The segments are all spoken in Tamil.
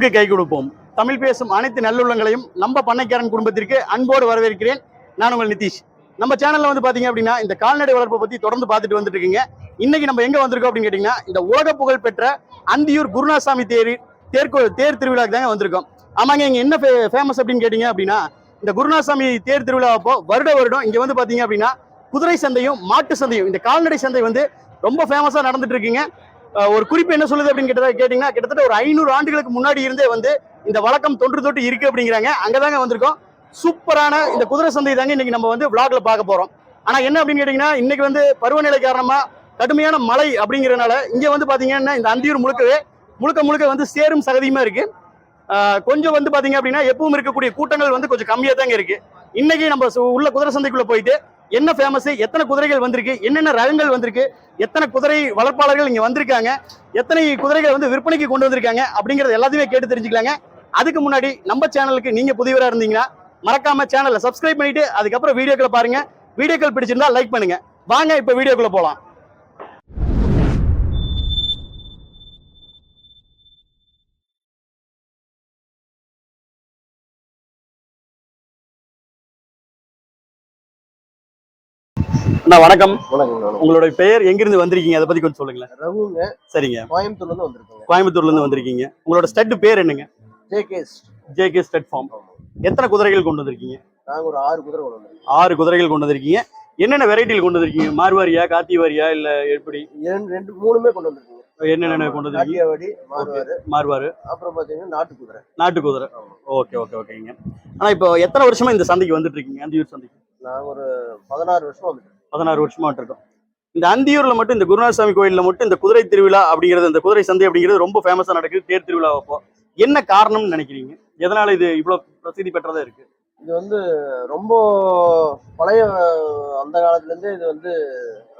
உழவுக்கு கை கொடுப்போம். தமிழ் பேசும் அனைத்து நல்லுள்ளங்களையும் நம்ம பண்ணைக்காரன் குடும்பத்திற்கு அன்போடு வரவேற்கிறேன். நான் உங்கள் நிதிஷ். நம்ம சேனல்ல வந்து பாத்தீங்க அப்படின்னா இந்த கால்நடை வளர்ப்பை பத்தி தொடர்ந்து பார்த்துட்டு வந்துட்டு இருக்கீங்க இன்னைக்கு நம்ம எங்க வந்திருக்கோம் அப்படின்னு கேட்டீங்கன்னா இந்த உலக புகழ் பெற்ற அந்தியூர் குருநாசாமி தேர் தேர்கோ தேர் திருவிழாக்கு தாங்க வந்திருக்கோம். ஆமாங்க இங்க என்ன ஃபேமஸ் அப்படின்னு கேட்டீங்க அப்படின்னா இந்த குருநாசாமி தேர் திருவிழா அப்போ வருட வருடம் இங்க வந்து பாத்தீங்க அப்படின்னா குதிரை சந்தையும் மாட்டு சந்தையும் இந்த கால்நடை சந்தை வந்து ரொம்ப ஃபேமஸா நடந்துட்டு இருக்குங்க ஒரு குறிப்பு என்ன சொல்லுது அப்படின்னு கேட்டதா கேட்டிங்கன்னா கிட்டத்தட்ட ஒரு ஐநூறு ஆண்டுகளுக்கு முன்னாடி இருந்தே வந்து இந்த வழக்கம் தொன்று தொட்டு இருக்கு அப்படிங்கிறாங்க. அங்கதாங்க வந்திருக்கோம். சூப்பரான இந்த குதிரை சந்தை தாங்க இன்னைக்கு நம்ம வந்து விளாக்ல பார்க்க போறோம். ஆனா என்ன அப்படின்னு கேட்டிங்கன்னா இன்னைக்கு வந்து பருவநிலை காரணமா கடுமையான மழை அப்படிங்கிறனால இங்க வந்து பாத்தீங்கன்னா இந்த அந்தியூர் முழுக்கவே முழுக்க முழுக்க வந்து சேரும் சகதியுமா இருக்கு. கொஞ்சம் வந்து பாத்தீங்க அப்படின்னா எப்பவும் இருக்கக்கூடிய கூட்டங்கள் வந்து கொஞ்சம் கம்மியா தாங்க இருக்கு. இன்னைக்கு நம்ம சு- உள்ள குதிரை சந்தைக்குள்ள போயிட்டு என்ன ஃபேமஸ் எத்தனை குதிரைகள் வந்திருக்கு என்னென்ன ரகங்கள் வந்திருக்கு எத்தனை குதிரை வளர்ப்பாளர்கள் இங்கே வந்திருக்காங்க எத்தனை குதிரைகள் வந்து விற்பனைக்கு கொண்டு வந்திருக்காங்க அப்படிங்கிறது எல்லாத்தையுமே கேட்டு தெரிஞ்சுக்கலாங்க. அதுக்கு முன்னாடி நம்ம சேனலுக்கு நீங்கள் புதியவராக இருந்தீங்கன்னா மறக்காம சேனலை சப்ஸ்கிரைப் பண்ணிட்டு அதுக்கப்புறம் வீடியோக்களை பாருங்க. வீடியோக்கள் பிடிச்சிருந்தா லைக் பண்ணுங்க. வாங்க இப்போ வீடியோக்குள்ளே போகலாம் அண்ணா வணக்கம். வணக்கம் உங்களோட பெயர் எங்கிருந்து வந்திருக்கீங்க? அதை பத்தி கொஞ்சம் சொல்லுங்களேன். ரகுங்க. சரிங்க. கோயம்புத்தூர்ல இருந்து வந்திருக்கோங்க. கோயம்புத்தூர்ல இருந்து வந்திருக்கீங்க. உங்களோட ஸ்டட் பேர் என்னங்க? JK's JK stud farm. எத்தனை குதிரைகள் கொண்டு வந்திருக்கீங்க? நாங்க ஒரு ஆறு குதிரை கொண்டு வந்திருக்கோம். ஆறு குதிரைகள் கொண்டு வந்திருக்கீங்க. என்னென்ன வெரைட்டியில் கொண்டு வந்திருக்கீங்க? மார்வாரியா காத்திவாரியா இல்ல எப்படி? ரெண்டு மூணுமே கொண்டு வந்திருக்கோங்க. என்னென்ன கொண்டு வந்திருக்கீங்க? மார்வாரு. அப்புறம் பாத்தீங்கன்னா நாட்டு குதிரை. நாட்டு குதிரை. ஓகே ஓகே ஓகேங்க. ஆனா இப்போ எத்தனை வருஷமா இந்த சந்தைக்கு வந்துட்டு இருக்கீங்க? அந்தியூர் சந்தைக்கு. நாங்க ஒரு பதினாறு வருஷம் வந்துட்டோம் பதினாறு வருஷமா இருக்கும் இந்த அந்தியூர்ல மட்டும் இந்த குருநாதசாமி கோயில்ல மட்டும் இந்த குதிரை திருவிழா அப்படிங்கிறது இந்த குதிரை சந்தை அப்படிங்கிறது ரொம்ப ஃபேமஸா நடக்குது. தேர் திருவிழா அப்போ. என்ன காரணம்னு நினைக்கிறீங்க? எதனால இது இவ்வளவு பிரசித்தி பெற்றதா இருக்கு? இது வந்து ரொம்ப பழைய அந்த காலத்துல இருந்தே இது வந்து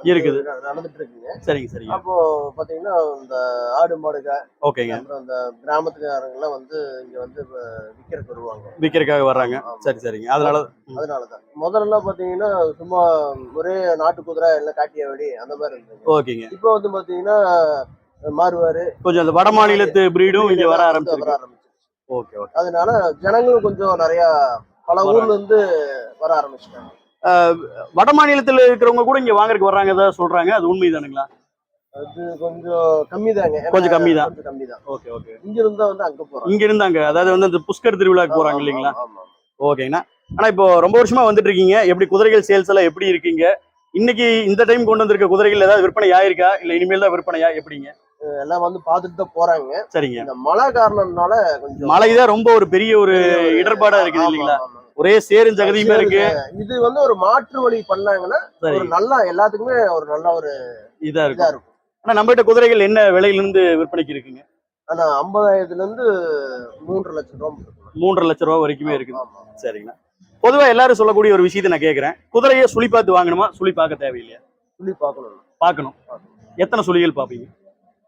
இருக்குது. நடந்துட்டு இருக்குங்க சரிங்க சரிங்க. அப்போ பாத்தீங்கன்னா இந்த ஆடு மாடுக ஓகேங்க. அப்புறம் இந்த கிராமத்துக்காரங்க எல்லாம் வந்து இங்க வந்து விற்கிறதுக்கு வருவாங்க. விற்கிறதுக்காக வர்றாங்க. சரி சரிங்க. அதனால. அதனாலதான். முதல்ல பாத்தீங்கன்னா சும்மா ஒரே நாட்டு குதிரை இல்ல காட்டியாவடி அந்த மாதிரி இருந்தது ஓகேங்க. இப்போ வந்து பாத்தீங்கன்னா மாறுவாரு. கொஞ்சம் அந்த வட மாநிலத்து பிரீடும் இங்க வர ஆரம்பிச்சிருக்கு. ஆரம்பிச்சிருச்சு. Okay okay. அதனால ஜனங்களும் கொஞ்சம் நிறைய பல. ஊர்ல இருந்து வர ஆரம்பிச்சிட்டாங்க. வட மாநிலத்துல இருக்கிறவங்க கூட இங்க வாங்குறதுக்கு வர்றாங்க ஏதாவது சொல்றாங்க. அது உண்மைதானுங்களா? அது கொஞ்சம் கம்மி தாங்க கொஞ்சம் கம்மிதான். கொஞ்சம் கம்மி தான் ஓகே ஓகே. இங்க இருந்தா வந்து அங்க போறாங்க. இங்க இருந்தாங்க அதாவது வந்து அந்த புஷ்கர் திருவிழாக்கு போறாங்க இல்லைங்களா. ஓகேங்கண்ணா. ஆனா இப்போ ரொம்ப வருஷமா வந்துட்டு இருக்கீங்க. எப்படி குதிரைகள் சேல்ஸ் எல்லாம் எப்படி இருக்கீங்க? இன்னைக்கு இந்த டைம் கொண்டு வந்திருக்க குதிரைகள் ஏதாவது விற்பனை ஆயிருக்கா இல்ல இனிமேல் தான் விற்பனையா? எப்படிங்க? எல்லாம் வந்து பாத்துட்டு தான் போறாங்க. சரிங்க. இந்த மழை காரணம்னால கொஞ்சம் மழைதான் ரொம்ப ஒரு பெரிய ஒரு இடர்பாடா இருக்குது இல்லைங்களா. ஒரே சேரும் ஜகதியுமே இருக்கு. இது வந்து ஒரு மாற்று வழி பண்ணாங்கன்னா ஒரு நல்லா எல்லாத்துக்குமே ஒரு நல்ல ஒரு இதா இருக்கும். இருக்கும். ஆனா நம்ம கிட்ட குதிரைகள் என்ன விலையில இருந்து விற்பனைக்கு இருக்குங்க? ஆனா ஐம்பதாயிரத்துல இருந்து மூன்று லட்சம் கொடுக்கணும். மூன்றரை லட்ச ரூபா வரைக்குமே இருக்குது. சரிங்கண்ணா. பொதுவா எல்லாரும் சொல்லக்கூடிய ஒரு விஷயத்தை நான் கேக்குறேன். குதிரையை சுழி பார்த்து வாங்கணுமா? சுழி பார்க்க தேவையில்லையா? சுழி பார்க்கணும். பார்க்கணும். எத்தனை சுழிகள் பார்ப்பீங்க?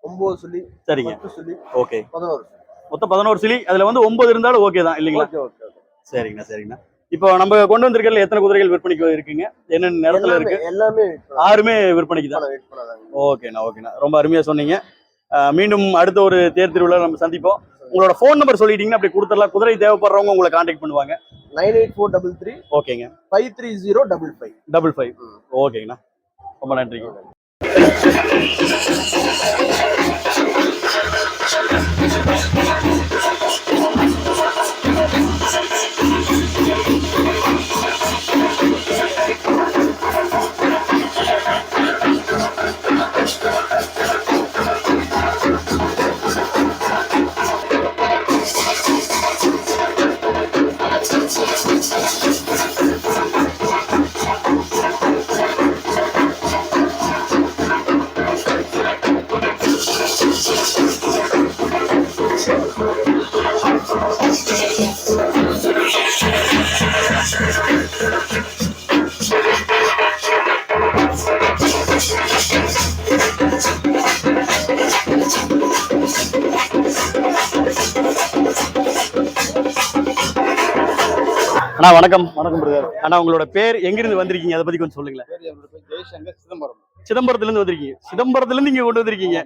ஒன்பது சுழி சரிங்க. சுழி ஓகே. பதினோரு மொத்தம் பதினோரு சுழி. அதுல வந்து ஒன்பது இருந்தாலும் ஓகே தான் இல்லைங்களா? Okay okay okay. சரிங்கண்ணா சரிங்கண்ணா. இப்போ நம்ம கொண்டு வந்திருக்கிறதுல எத்தனை குதிரைகள் விற்பனைக்கு இருக்குங்க? என்னென்ன நேரத்துல இருக்கு? எல்லாமே. ஆறுமே விற்பனைக்கு தான் ஓகேண்ணா ஓகேண்ணா. ரொம்ப அருமையா சொன்னீங்க. மீண்டும் அடுத்த ஒரு தேர் திருவிழா நம்ம சந்திப்போம். உங்களோட ஃபோன் நம்பர் சொல்லிட்டீங்கன்னா அப்படி கொடுத்துடலாம். குதிரை தேவைப்படுறவங்க உங்களை காண்டாக்ட் பண்ணுவாங்க. Nine eight four double three ஓகேங்க. Five three zero double five. Double five. ஓகேங்கண்ணா. ரொம்ப நன்றிங்க. அண்ணா வணக்கம். வணக்கம் பிரதர் அண்ணா உங்களோட பேர் எங்கிருந்து வந்திருக்கீங்க? அதை பத்தி கொஞ்சம் சொல்லுங்களேன். ஜெய்சங்கர் சிதம்பரம். சிதம்பரத்துல இருந்து வந்திருக்கீங்க. சிதம்பரத்துல இருந்து இங்க கொண்டு வந்திருக்கீங்க.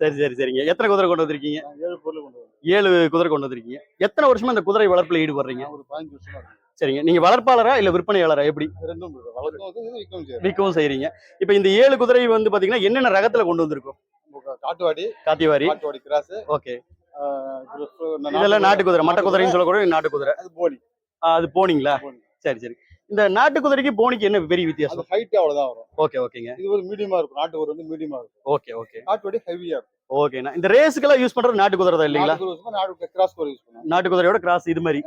சரி சரி சரிங்க. எத்தனை குதிரை கொண்டு வந்திருக்கீங்க? ஏழு பொருள் கொண்டு வரோம் ஏழு குதிரை கொண்டு வந்திருக்கீங்க. எத்தனை வருஷமா இந்த குதிரை வளர்ப்புல ஈடுபடுறீங்க? ஒரு பதினஞ்சு வருஷமா சரிங்க. நீங்க வளர்ப்பாளரா இல்ல விற்பனையாளரா? எப்படி? விற்கவும் செய்றீங்க இப்போ இந்த ஏழு குதிரை வந்து பாத்தீங்கன்னா என்னென்ன ரகத்துல கொண்டு வந்திருக்கோம்? காட்டுவாடி. Kathiawari Kathiawadi cross okay. இதெல்லாம் நாட்டு குதிரை. மட்ட குதிரைன்னு சொல்லக்கூடிய நாட்டு குதிரை. ஆ, அது போனீங்களா? போனி. சரி சரி. இந்த நாட்டு குதிரைக்கு போனிக்கு என்ன பெரிய வித்தியாசம்? ஹைட் அவ்வளவுதான் வரும். ஓகே ஓகேங்க. இது ஒரு மீடியமா இருக்கும். நாட்டு ஒரு வந்து மீடியமா இருக்கும். Okay okay. காட்டுவாடி ஹெவியா இருக்கும் ஓகேண்ணா. இந்த ரேஸுக்கெல்லாம் யூஸ் பண்றது நாட்டு குதிரை தான் இல்லைங்களா? நாட்டு நாட்டு கிராஸ் யூஸ் பண்ணுவோம். நாட்டு குதிரையோட கிராஸ் இது மாதிரி.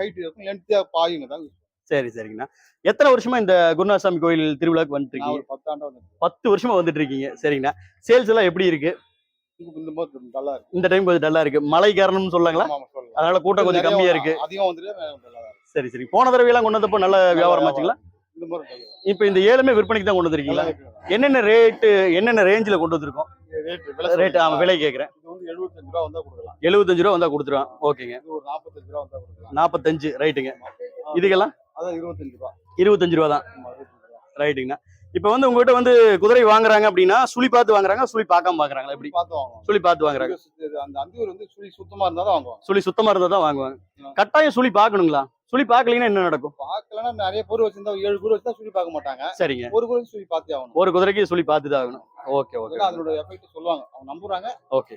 ஹைட் இருக்கும். லென்த்தியா பாயுங்க தான் சரி சரிங்கண்ணா. எத்தனை வருஷமா இந்த குருநாசாமி கோயில் திருவிழாக்கு வந்துட்டு இருக்கீங்க? பத்து வருஷமா வந்துட்டு இருக்கீங்க. சரிங்கண்ணா. சேல்ஸ் எல்லாம் எப்படி இருக்கு? இந்த டைம் கொஞ்சம் டல்லா இருக்கு. மழை காரணம்னு சொல்லாங்களா. அதனால கூட்டம் கொஞ்சம் கம்மியா இருக்கு. அதிகம் வந்துட்டு. சரி சரி. போன தடவை எல்லாம் கொண்டு வந்தப்போ நல்ல வியாபாரம் ஆச்சுங்களா. இப்போ இந்த ஏழுமே விற்பனைக்கு தான் கொண்டு வந்திருக்கீங்களா. என்னென்ன ரேட்டு என்னென்ன ரேஞ்சில் கொண்டு வந்திருக்கோம்? ரேட் ஆமா. விலை கேட்குறேன் எழுபத்தஞ்சு ரூபா வந்தா கொடுத்துருவான். ஓகேங்க. நாற்பத்தஞ்சு ரைட்டுங்க. இதுக்கெல்லாம்? இருபத்தஞ்சு ரூபா. இருபத்தஞ்சு ரூபா தான். ரைட்டுங்கண்ணா. இப்போ வந்து உங்ககிட்ட வந்து குதிரை வாங்குறாங்க அப்படின்னா சுழி பார்த்து வாங்குறாங்க சுழி பார்க்காம வாங்குறாங்களா எப்படி பார்த்து வாங்குவோம் சுழி பார்த்து வாங்குறாங்க அந்த அந்தியூர் வந்து சுழி சுத்தமா இருந்தா தான் வாங்குவாங்க சுழி சுத்தமா இருந்தா தான் வாங்குவாங்க. கட்டாயம் சுழி பார்க்கணுங்களா சுழி பார்க்கலீங்கன்னா என்ன நடக்கும் பார்க்கலன்னா நிறைய பொருள் வச்சிருந்தா ஏழு பொருள் வச்சா சுழி பார்க்க மாட்டாங்க சரிங்க ஒரு பொருள் சுழி பார்த்தே ஆகணும் ஒரு குதிரைக்கு சுழி பார்த்து தான் ஆகணும் ஓகே ஓகே அதோட எஃபெக்ட் சொல்லுவாங்க அவங்க நம்புறாங்க ஓகே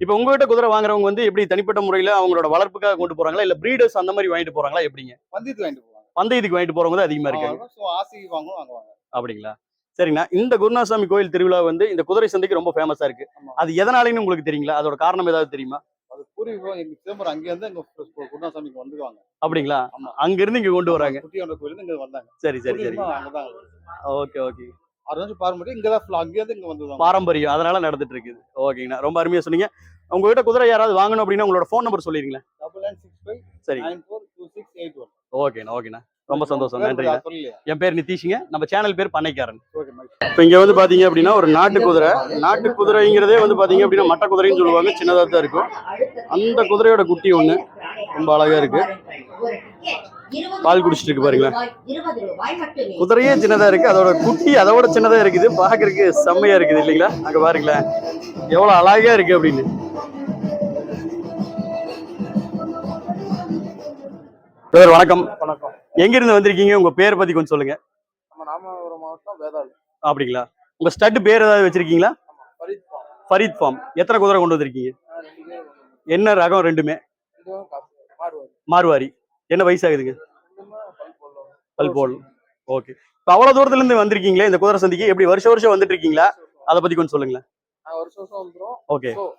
இப்போ உங்ககிட்ட குதிரை வாங்குறவங்க வந்து எப்படி தனிப்பட்ட முறையில் அவங்களோட வளர்ப்புக்காக கொண்டு போறாங்களா இல்ல பிரீடர்ஸ் அந்த மாதிரி வாங்கிட்டு போறாங்களா எப்படிங்க வந்தியத்து வாங்கிட்டு போவாங்க பந்தயத்துக்கு வாங்கிட்டு போறவங்க தான் அதிகமா இருக்காங்க வாங்குவோம் வாங்குவாங்க அப்படிங்களா? சரிங்கண்ணா. இந்த குருநாசாமி கோயில் திருவிழா வந்து இந்த குதிரை சந்தைக்கு ரொம்ப ஃபேமஸா இருக்கு. அது எதனாலன்னு உங்களுக்கு தெரியுங்களா? அதோட காரணம் ஏதாவது தெரியுமா? அது பூர்வீகம் எங்க சிதம்பரம் அங்கே இருந்து எங்க குருணாசாமிக்கு வந்துருவாங்க. அப்படிங்களா. அங்க இருந்து இங்க கொண்டு வராங்க. குட்டியோட கோயில் இங்க வந்தாங்க. சரி சரி சரி ஓகே ஓகே. வருஷம் பாரம்பரியம். இங்க தான் அங்கே இருந்து இங்க வந்துருவாங்க. பாரம்பரியம். அதனால நடந்துட்டு இருக்குது. ஓகேங்கண்ணா. ரொம்ப அருமையா சொன்னீங்க. உங்ககிட்ட குதிரை யாராவது வாங்கணும் அப்படின்னா உங்களோட ஃபோன் நம்பர் சொல்லிருங்களேன். டபுள் நைன் சிக்ஸ் ஃபைவ் சரி. Nine four two six eight one ஓகேண்ணா ஓகேண்ணா. ரொம்ப சந்தோஷம். நன்றி என் பேர் நிதிஷுங்க. நம்ம சேனல் பேர் பண்ணைக்காரன். இப்போ இங்க வந்து பாத்தீங்க அப்படின்னா ஒரு நாட்டு குதிரை. நாட்டு குதிரைங்கிறதே வந்து பாத்தீங்க அப்படின்னா மட்ட குதிரைன்னு சொல்லுவாங்க. சின்னதா தான் இருக்கும். அந்த குதிரையோட குட்டி ஒண்ணு. ரொம்ப அழகா இருக்கு. பால் குடிச்சிட்டு இருக்கு பாருங்களேன். குதிரையே சின்னதா இருக்கு. அதோட குட்டி அதோட சின்னதா இருக்குது. பாக்குறதுக்கு செம்மையா இருக்குது இல்லைங்களா? அங்க பாருங்களேன். எவ்வளவு அழகா இருக்கு அப்படின்னு. பிரதர் வணக்கம். வணக்கம். எங்க இருந்து வந்திருக்கீங்க? உங்க பேரை பத்தி கொஞ்சம் சொல்லுங்க. நம்ம ராமநாதபுரம் மாவட்டம் வேதாள். அப்படிங்களா? உங்க ஸ்டட் பேர் ஏதாவது வச்சிருக்கீங்களா? ஃபரீத் ஃபார்ம். எத்தனை குதிரை கொண்டு வந்திருக்கீங்க? என்ன ரகம் ரெண்டுமே? மார்வாரி. என்ன வயசாகுதுங்க? பல் பல் ஓகே. இப்போ அவ்வளோ தூரத்துல இருந்து வந்திருக்கீங்களே இந்த குதிரை சந்தைக்கு? எப்படி வருஷம் வருஷம் வந்துட்டு இருக்கீங்களா அதை பத்தி கொஞ்சம் சொல்லுங்களேன். ஓகே.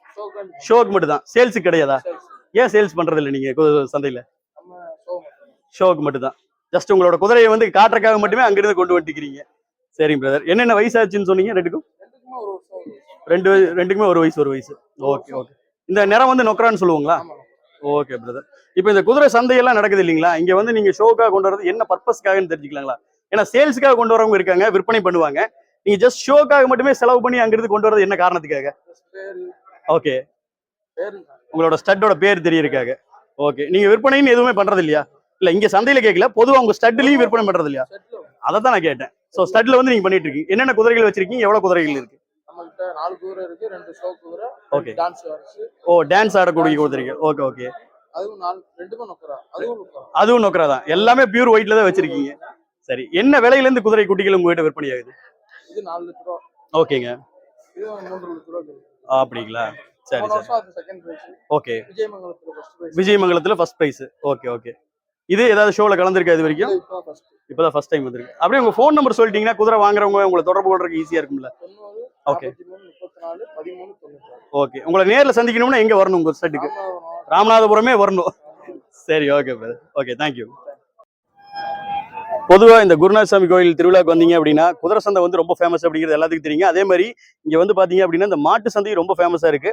ஷோக்கு மட்டும் தான் சேல்ஸுக்கு கிடையாதா? ஏன் சேல்ஸ் பண்றது இல்லை நீங்க கு- சந்தையில? மட்டும் ஷோக்கு மட்டும் தான் ஜஸ்ட் உங்களோட குதிரையை வந்து காட்டுறக்காக மட்டுமே அங்கிருந்து கொண்டு வந்துக்கிறீங்க சரிங்க பிரதர் என்னென்ன வயசாச்சுன்னு சொன்னீங்க ரெண்டுக்கும்? ரெண்டு ரெண்டுக்குமே ஒரு வயசு ஒரு வயசு. ஓகே ஓகே இந்த நிறம் வந்து நொக்கரான்னு சொல்லுவாங்களா? ஓகே பிரதர் இப்போ இந்த குதிரை சந்தையெல்லாம் நடக்குது இல்லைங்களா? இங்க வந்து நீங்க ஷோக்காக கொண்டு வரது என்ன பர்பஸ்க்காகன்னு தெரிஞ்சுக்கலாங்களா? ஏன்னா சேல்ஸுக்காக கொண்டு வரவங்க இருக்காங்க விற்பனை பண்ணுவாங்க. நீங்க ஜஸ்ட் ஷோக்காக மட்டுமே செலவு பண்ணி அங்கிருந்து கொண்டு வரது என்ன காரணத்துக்காக? ஓகே உங்களோட ஸ்டட்டோட பேர் தெரியறதுக்காக. ஓகே நீங்க விற்பனைன்னு எதுவுமே பண்றது இல்லையா இல்ல இங்க சந்தையில கேட்கல பொதுவா உங்க ஸ்டட்லயும் விற்பனை பண்றது இல்லையா? அதை தான் நான் கேட்டேன். ஸோ ஸ்டட்ல வந்து நீங்க பண்ணிட்டு இருக்கீங்க. என்னென்ன குதிரைகள் வச்சிருக்கீங்க? எவ்வளவு குதிரைகள் இருக்கு? நாலு குதிரை இருக்கு ரெண்டு ஷோ குதிரை Okay. டான்ஸ் வரிசு ஓ டான்ஸ் ஆடக்கூடிய குதிரைகள். ஓகே ஓகே அதுவும் நாலு ரெண்டுமே நொக்கரா அதுவும் நொக்கரா அதுவும் நோக்கரா தான். எல்லாமே பியூர் ஒயிட்ல தான் வச்சிருக்கீங்க. சரி. என்ன விலையில இருந்து குதிரை குட்டிகள் உங்ககிட்ட விற்பனை ஆகுது? இது நாலு லட்ச ரூபா. ஓகேங்க இது மூன்று லட்ச ரூபா இருக்கு. அப்படிங்களா? சரி ஓகே விஜயமங்கலத்துல ஃபர்ஸ்ட் பிரைஸ் ஓகே ஓகே இது ஏதாவது ஷோல கலந்துருக்கா இது வரைக்கும்? இப்பதான் ஃபர்ஸ்ட் டைம் வந்திருக்கு. அப்படியே உங்க ஃபோன் நம்பர் சொல்லிட்டீங்கன்னா குதிரை வாங்குறவங்க உங்களை தொடர்பு கொள்றதுக்கு ஈஸியா இருக்கும்ல. தொண்ணூற்றி ஓகே உங்களை நேர்ல சந்திக்கணும்னா எங்க வரணும் உங்க செட்டுக்கு ராமநாதபுரம். வரணும். சரி ஓகே பிரதர் ஓகே தேங்க்யூ பொதுவா இந்த குருநாதசாமி கோயில் திருவிழாக்கு வந்தீங்க அப்படின்னா குதிரை சந்தை வந்து ரொம்ப ஃபேமஸ் அப்படிங்கிறது எல்லாத்துக்கும் தெரியுங்க அதே மாதிரி இங்க வந்து பாத்தீங்க அப்படின்னா இந்த மாட்டு சந்தையும் ரொம்ப ஃபேமஸா இருக்கு.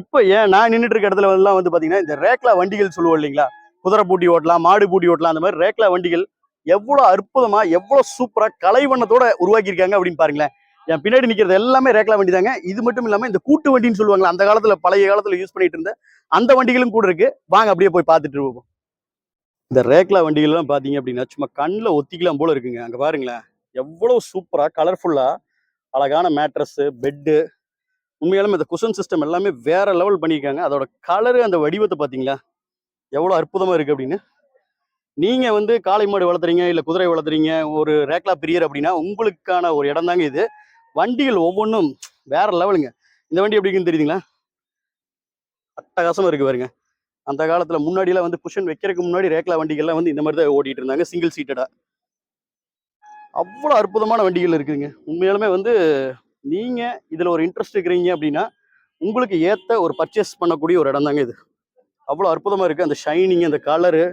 இப்போ ஏன் நான் நின்றுட்டு இருக்க இடத்துல எல்லாம் வந்து பாத்தீங்கன்னா இந்த ரேக்லா வண்டிகள் சொல்லுவோம் இல்லைங்களா? குதிரை பூட்டி ஓட்டலாம் மாடு பூட்டி ஓட்டலாம் அந்த மாதிரி ரேக்லா வண்டிகள் எவ்வளோ அற்புதமா எவ்வளோ சூப்பராக கலைவண்ணத்தோட உருவாக்கியிருக்காங்க அப்படின்னு பாருங்களேன். என் பின்னாடி நிற்கிறது எல்லாமே ரேக்லா வண்டி தாங்க இது மட்டும் இல்லாமல் இந்த கூட்டு வண்டின்னு சொல்லுவாங்களா அந்த காலத்துல பழைய காலத்தில் யூஸ் பண்ணிட்டு இருந்த அந்த வண்டிகளும் கூட இருக்கு. வாங்க அப்படியே போய் பார்த்துட்டு இருப்போம். இந்த ரேக்லா வண்டிகள்லாம் பார்த்தீங்க அப்படின்னா சும்மா கண்ணில் ஒத்திக்கலாம் போல இருக்குங்க. அங்கே பாருங்களேன். எவ்வளோ சூப்பராக கலர்ஃபுல்லாக அழகான மேட்ரஸ்ஸு பெட்டு உண்மையாலுமே இந்த குஷன் சிஸ்டம் எல்லாமே வேற லெவல் பண்ணியிருக்காங்க. அதோட கலரு அந்த வடிவத்தை பார்த்தீங்களா? எவ்வளோ அற்புதமாக இருக்குது அப்படின்னு? நீங்கள் வந்து காளை மாடு வளர்த்துறீங்க இல்லை குதிரை வளர்த்துறீங்க ஒரு ரேக்லா பிரியர் அப்படின்னா உங்களுக்கான ஒரு இடம் தாங்க இது. வண்டிகள் ஒவ்வொன்றும் வேற லெவலுங்க. இந்த வண்டி எப்படி இருக்குன்னு தெரியுதுங்களா? அட்டகாசமாக இருக்குது பாருங்க. அந்த காலத்தில் முன்னாடிலாம் வந்து புஷன் வைக்கிறதுக்கு முன்னாடி ரேக்லா வண்டிகள்லாம் வந்து இந்த மாதிரி தான் ஓட்டிகிட்டு இருந்தாங்க சிங்கிள் சீட்டடாக அவ்வளோ அற்புதமான வண்டிகள் இருக்குதுங்க. உண்மையாலுமே வந்து நீங்கள் இதில் ஒரு இன்ட்ரெஸ்ட் இருக்கிறீங்க அப்படின்னா உங்களுக்கு ஏற்ற ஒரு பர்ச்சேஸ் பண்ணக்கூடிய ஒரு இடம் தாங்க இது. அவ்வளோ அற்புதமாக இருக்குது அந்த ஷைனிங் அந்த கலரு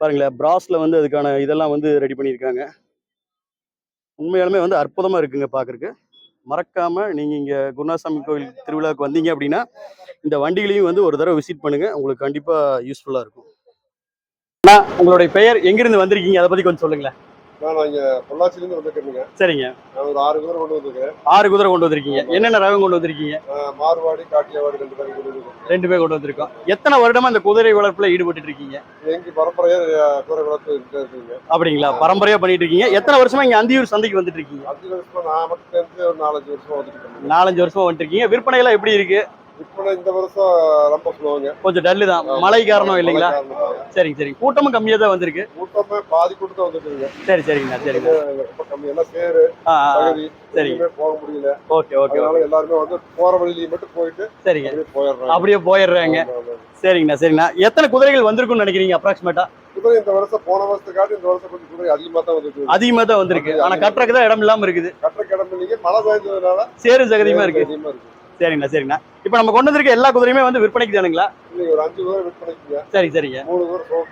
பாருங்களேன் ப்ராஸில் வந்து அதுக்கான இதெல்லாம் வந்து ரெடி பண்ணியிருக்காங்க. உண்மையாலுமே வந்து அற்புதமாக இருக்குங்க பார்க்குறக்கு மறக்காமல் நீங்கள் இங்கே குருநாசாமி கோவில் திருவிழாவுக்கு வந்தீங்க அப்படின்னா இந்த வண்டிகளையும் வந்து ஒரு தடவை விசிட் பண்ணுங்கள் உங்களுக்கு கண்டிப்பாக யூஸ்ஃபுல்லாக இருக்கும். அண்ணா உங்களுடைய பெயர் எங்கிருந்து வந்திருக்கீங்க? அதை பற்றி கொஞ்சம் சொல்லுங்களேன். நான் இங்க பொள்ளாச்சியிலேருந்து வந்துருக்கேங்க சரிங்க. நான் ஒரு ஆறு பேர் கொண்டு வந்திருக்கேன் ஆறு குதிரை கொண்டு வந்திருக்கீங்க. என்னென்ன ரகம் கொண்டு வந்திருக்கீங்க? மார்வாடி காட்டியாவாடி ரெண்டு பேரும் கொண்டு வந்திருக்கேன் ரெண்டு பேர் கொண்டு வந்திருக்கோம். எத்தனை வருடமா இந்த குதிரை வளர்ப்புல ஈடுபட்டு இருக்கீங்க? எங்க பரம்பரையா குதிரை இருக்குங்க அப்படிங்களா? பரம்பரையா பண்ணிட்டு இருக்கீங்க. எத்தனை வருஷமா இங்க அந்தியூர் சந்தைக்கு வந்துட்டு இருக்கீங்க? அஞ்சு வருஷமா நான் மட்டும் தெரிஞ்சு ஒரு நாலஞ்சு வருஷமா வந்துட்டு நாலஞ்சு வருஷமா வந்துட்டு இருக்கீங்க. விற்பனை எல்லாம் எப்படி இருக்கு? இப்போ இந்த வருஷம் ரொம்ப ஸ்லோங்க கொஞ்சம் டல்லு தான். மழை காரணம் இல்லைங்களா. சரிங்க சரிங்க. கூட்டமும் கம்மியா தான் வந்திருக்கு. கூட்டமே பாதி கூட்டம் வந்துட்டுங்க சரி சரிங்கண்ணா சரிங்க ரொம்ப கம்மி. எல்லாம் சேரு. பகுதி சரிங்க போக முடியல. ஓகே ஓகே அதனால எல்லாருமே வந்து போற வழியிலேயே மட்டும் போயிட்டு சரிங்க. போயிடுறாங்க. அப்படியே போயிடுறாங்க. சரிங்கண்ணா சரிங்கண்ணா. எத்தனை குதிரைகள் வந்திருக்கும்னு நினைக்கிறீங்க அப்ராக்சிமேட்டா குதிரை இந்த வருஷம் போன வருஷத்துக்காட்டி இந்த வருஷம் கொஞ்சம் குதிரை அதிகமா தான் வந்துட்டு அதிகமா தான் வந்திருக்கு. ஆனா கட்டுறதுக்கு தான் இடம் இல்லாம இருக்குது. கட்டுற கிடம்பு நீங்க மழை பெய்ஞ்சதுனால சேரு சகதியமா இருக்கு? அதிகமா இருக்கு. சரிங்கண்ணா சரிங்கண்ணா. இப்போ நம்ம கொண்டு வந்திருக்க எல்லா குதிரையுமே வந்து விற்பனைக்கு தானுங்களா? ஒரு அஞ்சு குதிரை விற்பனைக்குங்க. சரி சரிங்க. மூணு குதிரை சோல்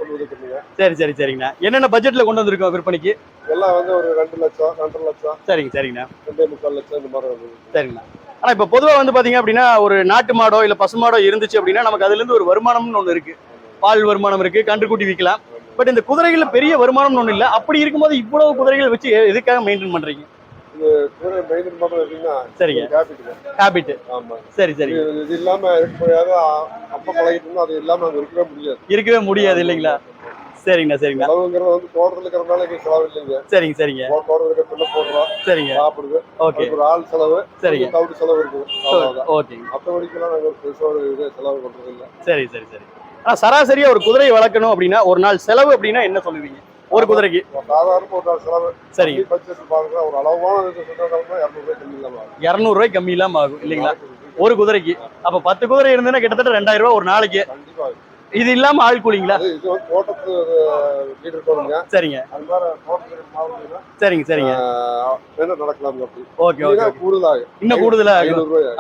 சரி சரி சரிங்கண்ணா. என்னென்ன பட்ஜெட்ல கொண்டு வந்திருக்கோம் விற்பனைக்கு? எல்லாம் வந்து ஒரு ரெண்டு லட்சம் ரெண்டரை லட்சம். சரிங்க சரிங்கண்ணா. ரெண்டே முக்கால் லட்சம் இந்த மாதிரி சரிங்கண்ணா. ஆனா இப்போ பொதுவா வந்து பாத்தீங்க அப்படின்னா ஒரு நாட்டு மாடோ இல்ல பசு மாடோ இருந்துச்சு அப்படின்னா நமக்கு அதுல இருந்து ஒரு வருமானம்னு ஒண்ணு இருக்கு. பால் வருமானம் இருக்கு கன்றுக்குட்டி விற்கலாம் பட் இந்த குதிரைகள்ல பெரிய வருமானம்னு ஒண்ணு இல்ல. அப்படி இருக்கும்போது இவ்வளவு குதிரைகள் வச்சு எதுக்காக மெயின்டைன் பண்றீங்க? குதிரை சரிங்க. ஹேபிட் சரி சரி. இது இல்லாம இருக்க அப்ப பழகிட்டு அது இல்லாம இருக்கவே முடியாது. இருக்கவே முடியாது இல்லைங்களா? சரிங்கண்ணா சரிங்கண்ணா செலவுங்கிறது வந்து தோட்டத்துல இருக்கிறனால இங்க செலவு இல்லைங்க. சரிங்க சரிங்க. தோ- தோட்டத்துல இருக்கிறதுல போடுறோம். சரிங்க. சாப்பிடுது. ஓகே. ஒரு ஆள் செலவு சரிங்க. கொஞ்சம் தவிடு செலவு இருக்குது. ஓகேங்க. மற்றபடிக்கெல்லாம் நாங்க ஒரு பெருசா ஒரு இது செலவு பண்றது இல்ல சரி சரி சரி. ஆனா சராசரியா ஒரு குதிரையை வளர்க்கணும் அப்படின்னா ஒரு நாள் செலவு அப்படின்னா என்ன சொல்லுவீங்க? ஒரு குதிரைக்கு. சாதாரண ஒரு அளவான. இரநூறுவாய் கம்மி இல்லாம ஆகும். இல்லைங்களா? ஒரு குதிரைக்கு. அப்ப பத்து குதிரை இருந்ததுன்னா கிட்டத்தட்ட ரெண்டாயிரம் ரூபாய் ஒரு நாளைக்கு. இது இல்லாம ஆள் கூலிங்களா? சரிங்க. சரிங்க சரிங்க. ஓகே ஓகே இன்னும் கூடுதலா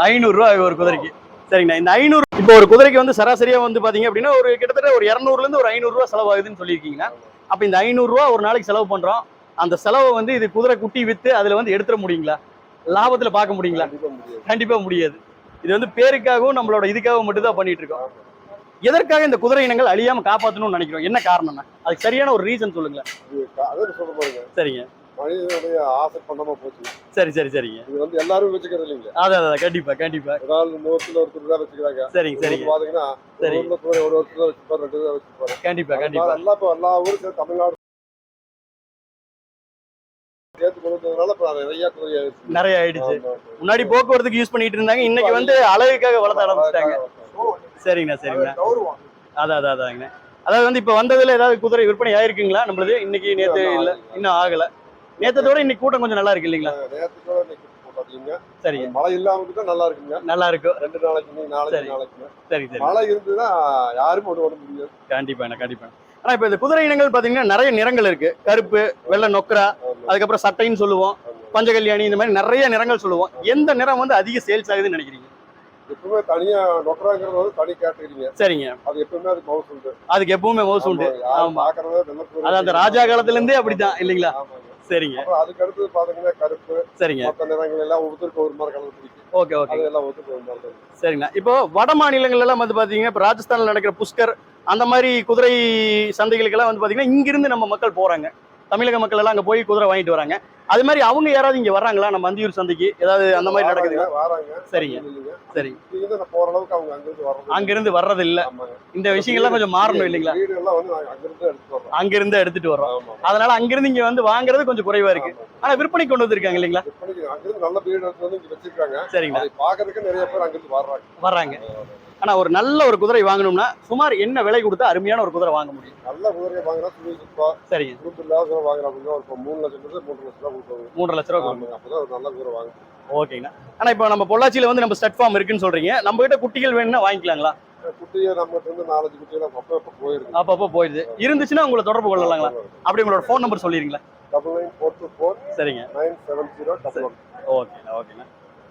ஐநூறு ரூபாய். ஒரு குதிரைக்கு. சரிங்கண்ணா இந்த ஐநூறு இப்போ ஒரு குதிரைக்கு வந்து சராசரியா வந்து பாத்தீங்க அப்படின்னா ஒரு கிட்டத்தட்ட ஒரு இரநூறுல இருந்து ஒரு ஐநூறு ரூபாய் செலவாகுதுன்னு சொல்லியிருக்கீங்கன்னா அப்ப இந்த ஐநூறு ரூபாய் ஒரு நாளைக்கு செலவு பண்றோம். அந்த செலவை வந்து இது குதிரை குட்டி வித்து அதுல வந்து எடுத்துட முடியுங்களா? லாபத்துல பார்க்க முடியுங்களா? கண்டிப்பா முடியாது. இது வந்து பேருக்காகவும் நம்மளோட இதுக்காகவும் மட்டும் தான் பண்ணிட்டு இருக்கோம். எதற்காக இந்த குதிரை இனங்கள் அழியாம காப்பாற்றணும்னு நினைக்கிறோம்? என்ன காரணம்னா? அதுக்கு சரியான ஒரு ரீசன் சொல்லுங்களேன். சரிங்க. மனிதனுடைய ஆசை பண்ணாம போச்சு. சரி சரி சரிங்க. இது வந்து எல்லாரும் வச்சுக்கிறது இல்லைங்க. அதான் அதான் கண்டிப்பா கண்டிப்பா. ஏதாவது நூத்துல ஒருத்தர் தான் வச்சுக்கிறாங்க. சரிங்க வந்து பாத்தீங்கன்னா ஒரு சரி. ஒரு ஒருத்தர் தான் வச்சுப்பாரு ரெண்டு தான் வச்சுப்பாரு. கண்டிப்பா கண்டிப்பா. எல்லா இப்ப எல்லா ஊரும் தமிழ்நாடு நிறைய ஆயிடுச்சு. முன்னாடி போக்குவரத்துக்கு யூஸ் பண்ணிட்டு இருந்தாங்க இன்னைக்கு வந்து அழகுக்காக வளர்த்த ஆரம்பிச்சிட்டாங்க. சரிங்கண்ணா சரிங்கண்ணா. அதான் அதான் அதாங்கண்ணா. அதாவது வந்து இப்போ வந்ததுல ஏதாவது குதிரை விற்பனை ஆயிருக்குங்களா? நம்மளது இன்னைக்கு நேத்து இல்ல இன்னும் ஆகல. நேத்தத்தோட இன்னைக்கு கூட்டம் கொஞ்சம் நல்லா இருக்கு இல்லைங்களா? சரிங்க. மழை இல்லாம நல்லா இருக்குங்க. நல்லா இருக்கும் ரெண்டு நாளைக்கு நாளைக்கு. நாளைக்கு சரி. சரி மழை இருந்ததுன்னா யாரும் ஒண்ணு பண்ண முடியாது. கண்டிப்பா கண்டிப்பா. ஆனா இப்போ இந்த குதிரை இனங்கள் பாத்தீங்கன்னா நிறைய நிறங்கள் இருக்கு. கருப்பு வெள்ளை நொக்கரா. அதுக்கப்புறம் சட்டைன்னு சொல்லுவோம். பஞ்சகல்யாணி இந்த மாதிரி நிறைய நிறங்கள் சொல்லுவோம். எந்த நிறம் வந்து அதிக சேல்ஸ் ஆகுதுன்னு நினைக்கிறீங்க? எப்பவுமே தனியா நொக்கராங்கிறது வந்து தனி கேட்டகரிங்க சரிங்க. அது எப்பவுமே அது மவுஸ் உண்டு அதுக்கு எப்பவுமே மவுஸ் உண்டு அது அந்த ராஜா காலத்துல இருந்தே அப்படிதான் இல்லைங்களா. சரிங்க. அதுக்கு அடுத்து பாத்தீங்கன்னா கருப்பு சரிங்க. மத்த நிறங்கள் எல்லாம் ஒவ்வொருத்தருக்கு ஒரு மாதிரி கலர் பிடிக்கும். Okay okay. அதெல்லாம் ஒருத்தருக்கு ஒரு மாதிரி. சரிங்கண்ணா இப்போ வட மாநிலங்கள் எல்லாம் வந்து பாத்தீங்கன்னா இப்போ ராஜஸ்தான்ல நடக்கிற புஷ்கர் அந்த மாதிரி குதிரை சந்தைகளுக்கெல்லாம் வந்து பாத்தீங்கன்னா இங்கிருந்து நம்ம மக்கள் போறாங்க. தமிழக மக்கள் எல்லாம் அங்க போய் குதிரை வாங்கிட்டு வராங்க. அது மாதிரி அவங்க யாராவது இங்க வர்றாங்களா? நம்ம அந்தியூர் சந்தைக்கு ஏதாவது அந்த மாதிரி நடக்குது வராங்க, வராங்க. சரிங்க. சரி. அளவுக்கு அவங்க அங்கிருந்து வர்றது அங்கிருந்து வர்றது இல்ல. இந்த விஷயங்கள்லாம் கொஞ்சம் மாறணும் இல்லைங்களா? அங்கிருந்து எடுத்துட்டு வர்றோம். அதனால அங்கிருந்து இங்க வந்து வாங்குறது கொஞ்சம் குறைவா இருக்கு. ஆனா விற்பனை கொண்டு வந்திருக்காங்க இல்லைங்களா? நல்ல வீடு வச்சிருக்காங்க. சரிங்களா? அதை பாக்குறதுக்கு நிறைய பேர் அங்கிருந்து வர்றாங்க. வர்றாங்க. ஆனா ஒரு நல்ல ஒரு குதிரை வாங்கணும்னா சுமார் என்ன விலை கொடுத்தா அருமையான ஒரு குதிரை வாங்க முடியும்? நல்ல குதிரையை வாங்கினா சரிங்க குரூப் இல்லாத குதிரை வாங்குறோம் அப்படின்னா ஒரு மூணு லட்சம் இருந்து மூன்று லட்சம் ரூபா கொடுப்பாங்க. மூன்றரை லட்ச ரூபா. அப்பதான் ஒரு நல்ல குதிரை வாங்க ஓகேங்கண்ணா. ஆனா இப்போ நம்ம பொள்ளாச்சியில வந்து நம்ம ஸ்டட் ஃபார்ம் இருக்குன்னு சொல்றீங்க. நம்ம கிட்ட குட்டிகள் வேணும்னா வாங்கிக்கலாங்களா? குட்டியை இருந்து நாலஞ்சு குட்டிகளை அப்ப அப்ப போயிருக்கு அப்பப்போ போயிடுது இருந்துச்சுன்னா உங்களை தொடர்பு கொள்ளலாங்களா? அப்படி உங்களோட phone number சொல்லிடுங்களா double nine four two four சரிங்க. நைன் செவன் ஜீரோ டபுள் ஓகேண்ணா ஓகேண்ணா.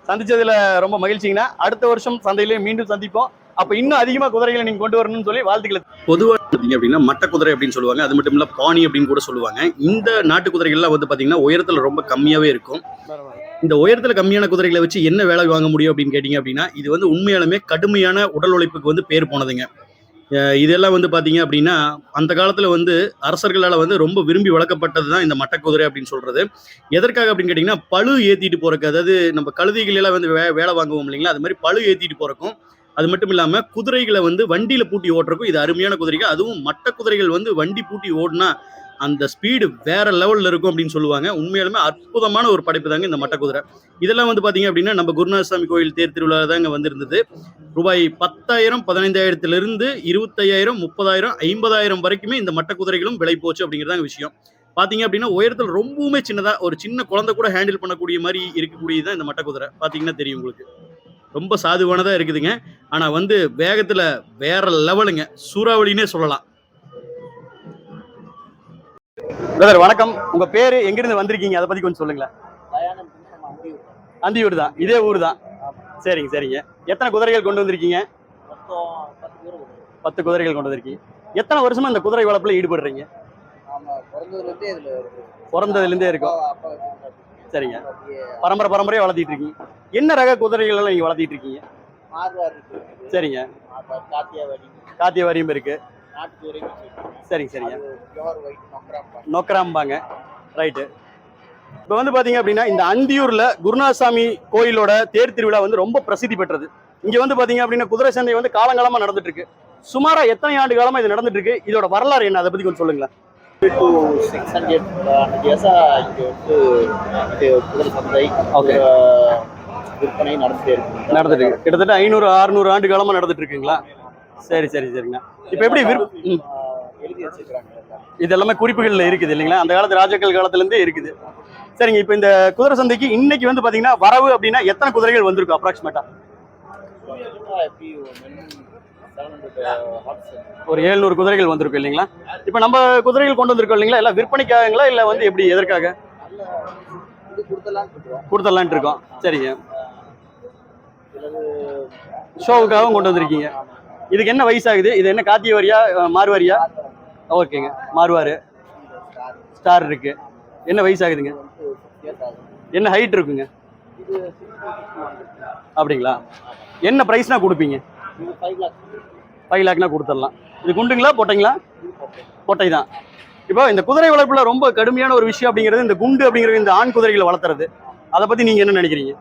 சந்திச்சதுல ரொம்ப மகிழ்ச்சிங்கண்ணா. அடுத்த வருஷம் சந்தையிலே மீண்டும் சந்திப்போம். அப்ப இன்னும் அதிகமா குதிரைகளை நீங்க கொண்டு வரணும்னு சொல்லி வாழ்த்துக்களை. பொதுவாக பார்த்தீங்க அப்படின்னா மட்ட குதிரை அப்படின்னு சொல்லுவாங்க. அது மட்டும் இல்ல பாணி அப்படின்னு கூட சொல்லுவாங்க. இந்த நாட்டு குதிரைகள்லாம் வந்து பாத்தீங்கன்னா உயரத்துல ரொம்ப கம்மியாவே இருக்கும். இந்த உயரத்துல கம்மியான குதிரைகளை வச்சு என்ன வேலை வாங்க முடியும் அப்படின்னு கேட்டிங்க அப்படின்னா இது வந்து உண்மையாலுமே கடுமையான உடல் உழைப்புக்கு வந்து பேர் போனதுங்க. இதெல்லாம் வந்து பார்த்தீங்க அப்படின்னா அந்த காலத்தில் வந்து அரசர்களால் வந்து ரொம்ப விரும்பி வளர்க்கப்பட்டது தான் இந்த மட்டக்குதிரை அப்படின்னு சொல்கிறது எதற்காக அப்படின்னு கேட்டிங்கன்னா பழு ஏற்றிட்டு போகிறக்கு அதாவது நம்ம கழுதைகளெல்லாம் வந்து வே வேலை வாங்குவோம் இல்லைங்களா? அது மாதிரி பழு ஏற்றிட்டு போகிறக்கும் அது மட்டும் இல்லாமல் குதிரைகளை வந்து வண்டியில் பூட்டி ஓட்டுறக்கும் இது அருமையான குதிரைகள். அதுவும் மட்ட குதிரைகள் வந்து வண்டி பூட்டி ஓடுனா அந்த ஸ்பீடு வேற லெவலில் இருக்கும் அப்படின்னு சொல்லுவாங்க. உண்மையாலுமே அற்புதமான ஒரு படைப்பு தாங்க இந்த மட்டக்குதிரை. இதெல்லாம் வந்து பார்த்தீங்க அப்படின்னா நம்ம குருநாதசாமி கோயில் தேர் திருவிழா தாங்க வந்திருந்தது. ரூபாய் பத்தாயிரம் பதினைந்தாயிரத்துலேருந்து இருபத்தையாயிரம் முப்பதாயிரம் ஐம்பதாயிரம் வரைக்குமே இந்த மட்டக்குதிரைகளும் விலை போச்சு அப்படிங்கிறதாங்க விஷயம். பார்த்தீங்க அப்படின்னா உயரத்தில் ரொம்பவுமே சின்னதாக ஒரு சின்ன குழந்தை கூட ஹேண்டில் பண்ணக்கூடிய மாதிரி இருக்கக்கூடியதுதான் இந்த மட்டக்குதிரை. பார்த்தீங்கன்னா தெரியும் உங்களுக்கு. ரொம்ப சாதுவானதாக இருக்குதுங்க. ஆனால் வந்து வேகத்தில் வேற லெவலுங்க சூறாவளினே சொல்லலாம். பிரதர் வணக்கம். உங்க பேரு எங்கிருந்து வந்திருக்கீங்க? அதை பத்தி கொஞ்சம் சொல்லுங்களேன். அந்தியூர் தான் இதே ஊர் தான் சரிங்க சரிங்க. எத்தனை குதிரைகள் கொண்டு வந்திருக்கீங்க? பத்து குதிரைகள் கொண்டு வந்திருக்கீங்க. எத்தனை வருஷமா இந்த குதிரை வளர்ப்புல ஈடுபடுறீங்க? பிறந்ததுலேருந்தே இருக்கும். சரிங்க. பரம்பரை பரம்பரையா வளர்த்திட்டு இருக்கீங்க. என்ன ரக குதிரைகள் எல்லாம் நீங்க வளர்த்திட்டு இருக்கீங்க? சரிங்க. மார்வார் காத்தியாவாடி காத்திய வரியும் இருக்கு. வச்சிருக்காங்க சரிங்க நொக்கராம்பாங்க. ரைட்டு இப்போ வந்து பாத்தீங்க அப்படின்னா இந்த அந்தியூர்ல குருநாதசாமி கோயிலோட தேர் திருவிழா வந்து ரொம்ப பிரசித்தி பெற்றது. இங்க வந்து பாத்தீங்க அப்படின்னா குதிரை சந்தை வந்து காலங்காலமா நடந்துட்டு இருக்கு சுமாரா எத்தனை ஆண்டு காலமா இது நடந்துட்டு இருக்கு இதோட வரலாறு என்ன? அதை பத்தி கொஞ்சம் சொல்லுங்களேன். டூ சிக்ஸ் ஹண்ட்ரட் ஹண்ட்ரட் இயர்ஸா இங்க வந்து இது குதிரை சந்தை Okay. குதிரை விற்பனை நடந்துட்டே இருக்கு. நடந்துட்டு கிட்டத்தட்ட ஐநூறு அறுநூறு ஆண்டு காலமா நடந்துட்டு இருக்குங்களா சரி சரி சரிங்க. இப்போ எப்படி. இது எல்லாமே குறிப்புகள்ல இருக்குது இல்லைங்களா? அந்த காலத்து ராஜாக்கள் காலத்துல இருந்தே இருக்குது. சரிங்க இப்போ இந்த குதிரை சந்தைக்கு இன்னைக்கு வந்து பாத்தீங்கன்னா வரவு அப்படின்னா எத்தனை குதிரைகள் வந்திருக்கும் அப்ராக்சிமேட்டா ஒரு எழுநூறு குதிரைகள் வந்திருக்கும் இல்லைங்களா? இப்போ நம்ம குதிரைகள் கொண்டு வந்திருக்கோம் இல்லைங்களா? எல்லாம் விற்பனைக்காகங்களா இல்லை வந்து எப்படி எதற்காக? கொடுத்துடலான்ட்டு இருக்கோம். சரிங்க. ஷோவுக்காகவும் கொண்டு வந்திருக்கீங்க. இதுக்கு என்ன வயசாகுது? இது என்ன காத்திய வரியா மாறுவாரியா ஓகேங்க. மாறுவார் ஸ்டார் இருக்கு. என்ன வயசாகுதுங்க? என்ன ஹைட் இருக்குங்க? அப்படிங்களா? என்ன ப்ரைஸ்னா கொடுப்பீங்க? ஃபைவ் ஃபைவ் லேக்னா கொடுத்துடலாம். இது குண்டுங்களா பொட்டைங்களா? பொட்டை தான். இப்போ இந்த குதிரை வளர்ப்பில் ரொம்ப கடுமையான ஒரு விஷயம் அப்படிங்கிறது இந்த குண்டு அப்படிங்கிறது இந்த ஆண் குதிரைகளை வளர்த்துறது. அதை பற்றி நீங்கள் என்ன நினைக்கிறீங்க?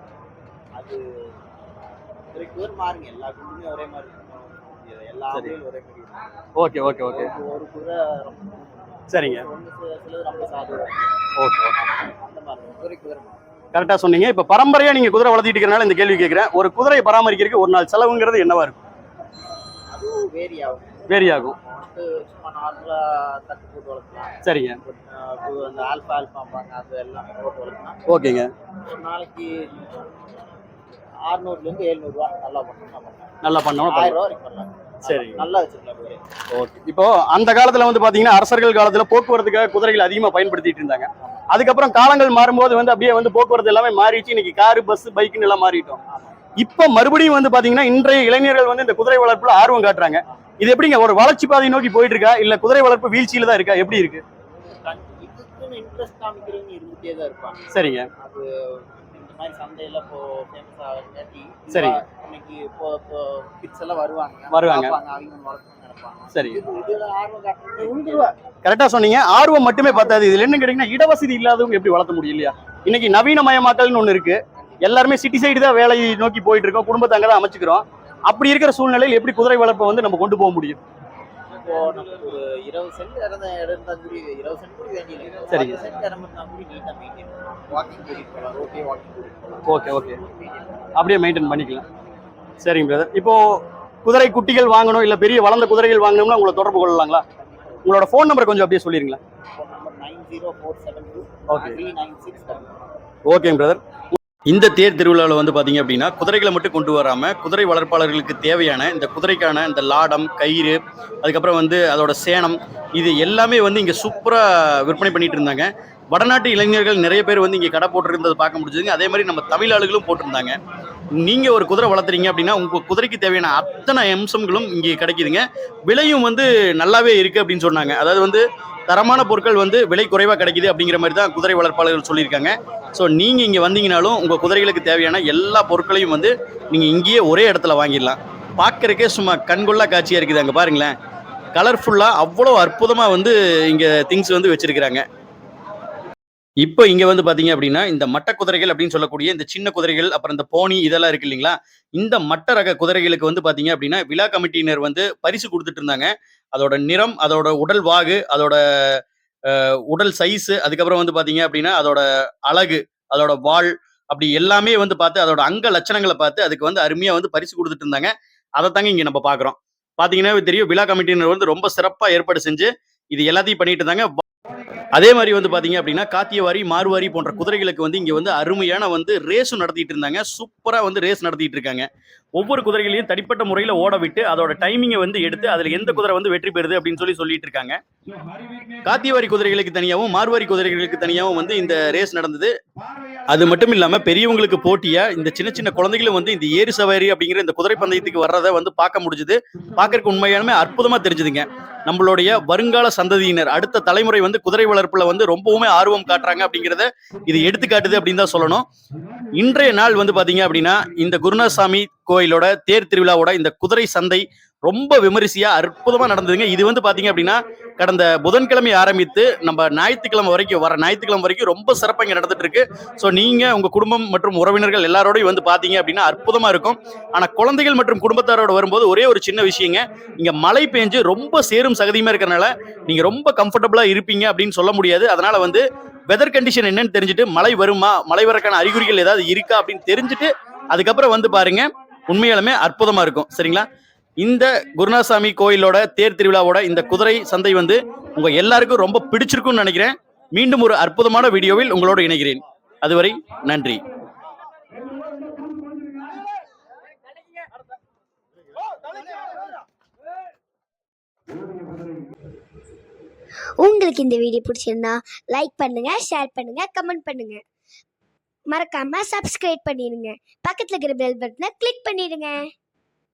அது மாறுங்க எல்லா குண்டுமே ஒரே மாதிரி. எல்லா. ஆம்பளையும் ஒரே மாதிரி. Okay okay okay. ஒரு- ஒரு குதிரை ரொம்ப- சரிங்க. ஒண்ணு சில- சிலது ரொம்ப சாதுவா ஓகே ஓகே. அந்த மாதிரி குதிரை குதிரை மாறும். கரெக்டா சொன்னீங்க. இப்போ பரம்பரையா நீங்க குதிரை வளர்த்திட்டு இருக்கிறனால இந்த கேள்வி கேட்கிறேன் ஒரு குதிரையை பராமரிக்கிறதுக்கு ஒரு நாள் செலவுங்கிறது என்னவா இருக்கும்? அதுவும் வேரி ஆகும் வேரி ஆகும் வந்து சும்மா நார்மலா தட்டு போட்டு வளர்க்கலாம். சரிங்க. அஹ் கு- அந்த ஆல்ஃபா ஆல்ஃபாம்பாங்க அது எல்லாமே போட்டு வளர்க்கலாம். ஓகேங்க. ஒரு நாளைக்கு அறுநூறுலேருந்து எழுநூறுவா நல்லா பண்ணலாம். நல்லா பண்ணோம் ஆயிரம் ரூபா வரைக்கும் பண்ணலாம். சரிங்க. நல்லா வச்சிருக்கலாம் குதிரை ஓகே. இப்போ அந்த காலத்துல வந்து பாத்தீங்கன்னா அரசர்கள் காலத்துல போக்குவரத்துக்காக குதிரைகள் அதிகமா பயன்படுத்திட்டு இருந்தாங்க. அதுக்கப்புறம் காலங்கள் மாறும்போது வந்து அப்படியே வந்து போக்குவரத்து எல்லாமே மாறிடுச்சு. இன்னைக்கு காரு பஸ் பைக்குன்னு எல்லாம் மாறிட்டோம். இப்போ மறுபடியும் வந்து பாத்தீங்கன்னா இன்றைய இளைஞர்கள் வந்து இந்த குதிரை வளர்ப்புல ஆர்வம் காட்டுறாங்க. இது எப்படிங்க? ஒரு வளர்ச்சி பாதை நோக்கி போயிட்டு இருக்கா? இல்ல குதிரை வளர்ப்பு வீழ்ச்சியில தான் இருக்கா? எப்படி இருக்கு? சரிங்க. மாதிரி சந்தையில இப்போ ஃபேமஸ் ஆகிறங்காட்டி சரிங்க. இன்னைக்கு இப்போ இப்போ கிட்ஸ் எல்லாம் வருவாங்க. வருவாங்க. அவங்க சரி. கரெக்டா சொன்னீங்க. ஆர்வம் மட்டுமே பத்தாது. இதுல என்ன கேட்டீங்கன்னா இடவசதி இல்லாதவங்க எப்படி வளர்த்த முடியும் இல்லையா? இன்னைக்கு நவீனமயமாக்கல்னு ஒண்ணு இருக்கு. எல்லாருமே சிட்டி சைடு தான் வேலையை நோக்கி போயிட்டு இருக்கோம். குடும்பத்தை அங்கதான் அமைச்சுக்கிறோம். அப்படி இருக்கிற சூழ்நிலையில் எப்படி குதிரை வளர்ப்பை வந்து நம்ம கொண்டு போக முடியும்? இப்போ நமக்கு ஒரு இருபது சென்ட் இறந்த இடம் கூட இருபது சென்ட் கூட வேண்டியது சரி. சென்ட் இடம் இருந்தா கூட மெயின்டைன் வாக்கிங் போகலாம். ரோட்டே வாக்கிங் போகலாம். ஓகே ஓகே அப்படியே மெயின்டைன் பண்ணிக்கலாம். சரிங்க பிரதர் இப்போ குதிரை குட்டிகள் வாங்கணும் இல்ல பெரிய வளர்ந்த குதிரைகள் வாங்கணும்னா உங்களை தொடர்பு கொள்ளலாங்களா? உங்களோட ஃபோன் நம்பர் கொஞ்சம் அப்படியே டூ ஓகே ஓகேங்க பிரதர் இந்த தேர் திருவிழாவில் வந்து பார்த்தீங்க அப்படின்னா குதிரைகளை மட்டும் கொண்டு வராமல் குதிரை வளர்ப்பாளர்களுக்கு தேவையான இந்த குதிரைக்கான இந்த லாடம் கயிறு அதுக்கப்புறம் வந்து அதோட சேணம் இது எல்லாமே வந்து இங்கே சூப்பராக விற்பனை பண்ணிட்டு இருந்தாங்க. வடநாட்டு இளைஞர்கள் நிறைய பேர் வந்து இங்கே கடை போட்டிருந்ததை பார்க்க முடிஞ்சதுங்க. அதே மாதிரி நம்ம தமிழ் ஆளுகளும் போட்டிருந்தாங்க. நீங்கள் ஒரு குதிரை வளர்த்துறீங்க அப்படின்னா உங்கள் குதிரைக்கு தேவையான அத்தனை அம்சங்களும் இங்கே கிடைக்குதுங்க. விலையும் வந்து நல்லாவே இருக்குது அப்படின்னு சொன்னாங்க. அதாவது வந்து தரமான பொருட்கள் வந்து விலை குறைவாக கிடைக்குது அப்படிங்கிற மாதிரி தான் குதிரை வளர்ப்பாளர்கள் சொல்லியிருக்காங்க. ஸோ நீங்கள் இங்கே வந்தீங்கனாலும் உங்கள் குதிரைகளுக்கு தேவையான எல்லா பொருட்களையும் வந்து நீங்கள் இங்கேயே ஒரே இடத்துல வாங்கிடலாம். பார்க்கறக்கே சும்மா கண்கொள்ளா காட்சியாக இருக்குது அங்கே பாருங்களேன். கலர்ஃபுல்லாக அவ்வளோ அற்புதமாக வந்து இங்கே திங்ஸ் வந்து வச்சுருக்கிறாங்க. இப்போ இங்கே வந்து பார்த்தீங்க அப்படின்னா இந்த மட்ட குதிரைகள் அப்படின்னு சொல்லக்கூடிய இந்த சின்ன குதிரைகள் அப்புறம் இந்த போனி இதெல்லாம் இருக்கு இல்லைங்களா? இந்த மட்ட ரக குதிரைகளுக்கு வந்து பார்த்தீங்க அப்படின்னா விழா கமிட்டியினர் வந்து பரிசு கொடுத்துட்டு இருந்தாங்க. அதோட நிறம் அதோட உடல் வாகு அதோட உடல் சைஸு அதுக்கப்புறம் வந்து பார்த்தீங்க அப்படின்னா அதோட அழகு அதோட வால் அப்படி எல்லாமே வந்து பார்த்து அதோட அங்க லட்சணங்களை பார்த்து அதுக்கு வந்து அருமையாக வந்து பரிசு கொடுத்துட்டு இருந்தாங்க. அதை தாங்க இங்கே நம்ம பார்க்குறோம் பார்த்தீங்கன்னா தெரியும் விழா கமிட்டியினர் வந்து ரொம்ப சிறப்பாக ஏற்பாடு செஞ்சு இது எல்லாத்தையும் பண்ணிட்டு இருந்தாங்க. அதே மாதிரி வந்து பாத்தீங்க அப்படின்னா காத்தியவாரி மார்வாரி போன்ற குதிரைகளுக்கு வந்து இங்க வந்து அருமையான வந்து ரேஸும் நடத்திட்டு இருந்தாங்க. சூப்பரா வந்து ரேஸ் நடத்திட்டு இருக்காங்க. ஒவ்வொரு குதிரைகளையும் தனிப்பட்ட முறையில் ஓட விட்டு அதோட டைமிங்கை வந்து எடுத்து அதுல எந்த குதிரை வந்து வெற்றி பெறுது அப்படின்னு சொல்லி சொல்லிட்டு இருக்காங்க. காத்தியவாரி குதிரைகளுக்கு தனியாகவும் மார்வாரி குதிரைகளுக்கு தனியாகவும் வந்து இந்த ரேஸ் நடந்தது. அது மட்டும் இல்லாம பெரியவங்களுக்கு போட்டியா இந்த சின்ன சின்ன குழந்தைகளும் வந்து இந்த ஏறு சவாரி அப்படிங்கிற இந்த குதிரை பந்தயத்துக்கு வர்றதை வந்து பார்க்க முடிஞ்சுது. பார்க்கறதுக்கு உண்மையாலுமே அற்புதமா தெரிஞ்சுதுங்க. நம்மளுடைய வருங்கால சந்ததியினர் அடுத்த தலைமுறை வந்து குதிரை வளர்ப்புல வந்து ரொம்பவுமே ஆர்வம் காட்டுறாங்க அப்படிங்கிறத இது எடுத்துக்காட்டுது அப்படின்னு தான் சொல்லணும். இன்றைய நாள் வந்து பாத்தீங்க அப்படின்னா இந்த குருநாசாமி கோயிலோட தேர் திருவிழாவோட இந்த குதிரை சந்தை ரொம்ப விமரிசையா அற்புதமா நடந்ததுங்க. இது வந்து பாத்தீங்க அப்படின்னா கடந்த புதன்கிழமை ஆரம்பித்து நம்ம ஞாயிற்றுக்கிழமை வரைக்கும் வர ஞாயிற்றுக்கிழமை வரைக்கும் ரொம்ப சிறப்பாக இங்கே நடந்துட்டு இருக்கு. ஸோ நீங்க உங்க குடும்பம் மற்றும் உறவினர்கள் எல்லாரோடையும் வந்து பாத்தீங்க அப்படின்னா அற்புதமா இருக்கும். ஆனா குழந்தைகள் மற்றும் குடும்பத்தாரோட வரும்போது ஒரே ஒரு சின்ன விஷயங்க. இங்க மழை பெஞ்சு ரொம்ப சேரும் சகதியுமா இருக்கிறனால நீங்க ரொம்ப கம்ஃபர்டபுளா இருப்பீங்க அப்படின்னு சொல்ல முடியாது. அதனால வந்து வெதர் கண்டிஷன் என்னன்னு தெரிஞ்சுட்டு மழை வருமா மழை வரக்கான அறிகுறிகள் ஏதாவது இருக்கா அப்படின்னு தெரிஞ்சுட்டு அதுக்கப்புறம் வந்து பாருங்க. உண்மையாலுமே அற்புதமா இருக்கும். சரிங்களா? இந்த குருநாசாமி கோயிலோட தேர் திருவிழாவோட இந்த குதிரை சந்தை வந்து உங்க எல்லாருக்கும் ரொம்ப பிடிச்சிருக்கும்னு நினைக்கிறேன். மீண்டும் ஒரு அற்புதமான வீடியோவில் உங்களோடு இணைகிறேன். அதுவரை நன்றி. உங்களுக்கு இந்த வீடியோ பிடிச்சிருந்தா லைக் பண்ணுங்க ஷேர் பண்ணுங்க கமெண்ட் பண்ணுங்க. மறக்காம சப்ஸ்கிரைப் பண்ணிடுங்க. பக்கத்தில் இருக்கிற பெல் பட்டனை கிளிக் பண்ணிடுங்க.